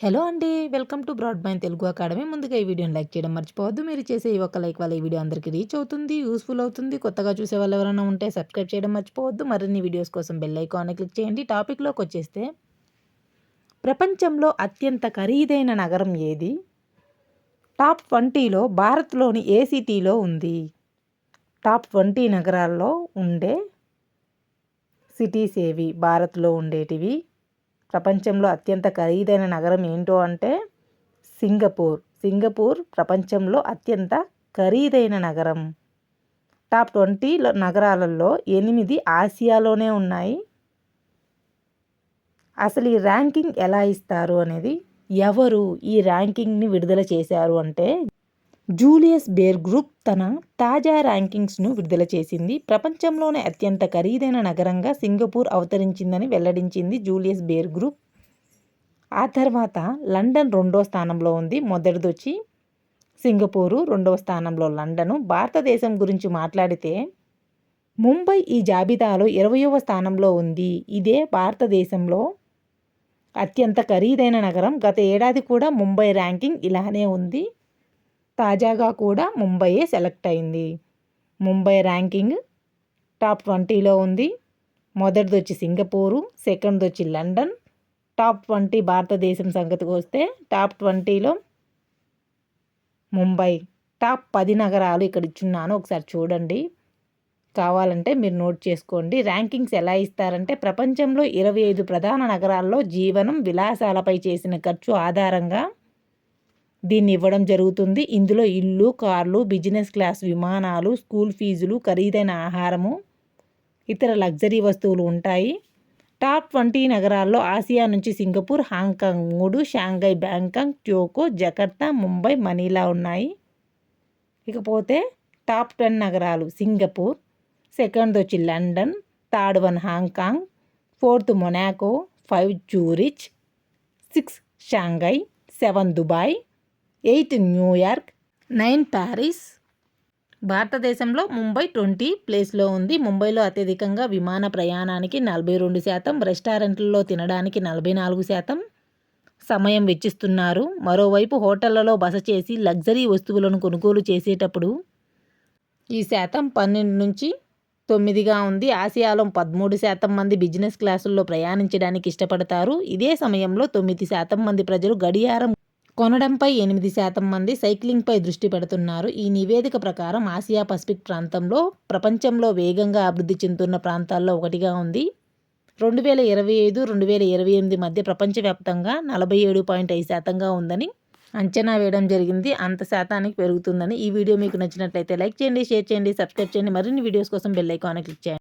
Hello అండి welcome to broadband Telugu academy. ముందుగా ఈ వీడియోని లైక్ చేయడం మర్చిపోవద్దు. మీరు చేసే ఈ ఒక్క లైక్ వల్ల ఈ వీడియో అందరికీ రీచ్ అవుతుంది యూస్ఫుల్ అవుతుంది. కొత్తగా చూసే వాళ్ళు ఎవరైనా ఉంటే సబ్స్క్రైబ్ చేయడం మర్చిపోవద్దు. మరిన్ని వీడియోస్ కోసం బెల్ ఐకాన్ క్లిక్ చేయండి. టాపిక్లోకి వచ్చేస్తే ప్రపంచంలో అత్యంత ఖరీదైన నగరం ఏది? టాప్ ట్వంటీలో భారత్లోని ఏ సిటీలో ఉంది. టాప్ ట్వంటీ నగరాల్లో ఉండే సిటీస్ ఏవి? భారత్లో ఉండేటివి. ప్రపంచంలో అత్యంత ఖరీదైన నగరం ఏంటో అంటే సింగపూర్. సింగపూర్ ప్రపంచంలో అత్యంత ఖరీదైన నగరం. టాప్ ట్వంటీ నగరాలలో ఎనిమిది ఆసియాలోనే ఉన్నాయి. అసలు ఈ ర్యాంకింగ్ ఎలా ఇస్తారు అనేది ఎవరు ఈ ర్యాంకింగ్ని విడుదల చేశారు అంటే జూలియస్ బేర్ గ్రూప్ తన తాజా ర్యాంకింగ్స్ను విడుదల చేసింది. ప్రపంచంలోనే అత్యంత ఖరీదైన నగరంగా సింగపూర్ అవతరించిందని వెల్లడించింది జూలియస్ బేర్ గ్రూప్. ఆ తర్వాత లండన్ రెండో స్థానంలో ఉంది. మొదటిది వచ్చి సింగపూరు రెండవ స్థానంలో లండను. భారతదేశం గురించి మాట్లాడితే ముంబై ఈ జాబితాలో ఇరవయవ స్థానంలో ఉంది. ఇదే భారతదేశంలో అత్యంత ఖరీదైన నగరం. గత ఏడాది కూడా ముంబై ర్యాంకింగ్ ఇలానే ఉంది. తాజాగా కూడా ముంబైయే సెలెక్ట్ అయింది. ముంబై ర్యాంకింగ్ టాప్ ట్వంటీలో ఉంది. మొదటిది వచ్చి సింగపూరు సెకండ్ వచ్చి లండన్. టాప్ ట్వంటీ భారతదేశం సంగతికి వస్తే టాప్ ట్వంటీలో ముంబై. టాప్ పది నగరాలు ఇక్కడ ఇచ్చున్నాను ఒకసారి చూడండి. కావాలంటే మీరు నోట్ చేసుకోండి. ర్యాంకింగ్స్ ఎలా ఇస్తారంటే ప్రపంచంలో ఇరవై ఐదు ప్రధాన నగరాల్లో జీవనం విలాసాలపై చేసిన ఖర్చు ఆధారంగా దీన్ని ఇవ్వడం జరుగుతుంది. ఇందులో ఇల్లు కార్లు బిజినెస్ క్లాస్ విమానాలు స్కూల్ ఫీజులు ఖరీదైన ఆహారము ఇతర లగ్జరీ వస్తువులు ఉంటాయి. టాప్ ట్వంటీ నగరాల్లో ఆసియా నుంచి సింగపూర్ హాంకాంగ్ మూడు Shanghai Bangkok Tokyo Jakarta Mumbai Manila ఉన్నాయి. ఇకపోతే టాప్ టెన్ నగరాలు సింగపూర్ సెకండ్ వచ్చి London third one Hong Kong fourth Monaco five Zurich six Shanghai seven Dubai eight New York nine Paris. భారతదేశంలో Mumbai twenty ప్లేస్లో ఉంది. ముంబైలో అత్యధికంగా విమాన ప్రయాణానికి నలభై రెండు శాతం రెస్టారెంట్లలో తినడానికి నలభై నాలుగు శాతం సమయం వెచ్చిస్తున్నారు. మరోవైపు హోటళ్ళలో బస చేసి లగ్జరీ వస్తువులను కొనుగోలు చేసేటప్పుడు ఈ శాతం పన్నెండు నుంచి తొమ్మిదిగా ఉంది. ఆసియాలో పదమూడు శాతం మంది బిజినెస్ క్లాసుల్లో ప్రయాణించడానికి ఇష్టపడతారు. ఇదే సమయంలో తొమ్మిది శాతం మంది ప్రజలు గడియారం కొనడంపై ఎనిమిది శాతం మంది సైక్లింగ్పై దృష్టి పెడుతున్నారు. ఈ నివేదిక ప్రకారం ఆసియా పసిఫిక్ ప్రాంతంలో ప్రపంచంలో వేగంగా అభివృద్ధి చెందుతున్న ప్రాంతాల్లో ఒకటిగా ఉంది. రెండు వేల ఇరవై ఐదు రెండు వేల ఇరవై ఎనిమిది మధ్య ప్రపంచవ్యాప్తంగా నలభై ఏడు పాయింట్ ఐదు శాతంగా ఉందని అంచనా వేయడం జరిగింది. అంత శాతానికి పెరుగుతుందని ఈ వీడియో మీకు నచ్చినట్లయితే లైక్ చేయండి షేర్ చేయండి సబ్స్క్రైబ్ చేయండి. మరిన్ని వీడియోస్ కోసం బెల్ ఐకాన్ క్లిక్ చేయండి.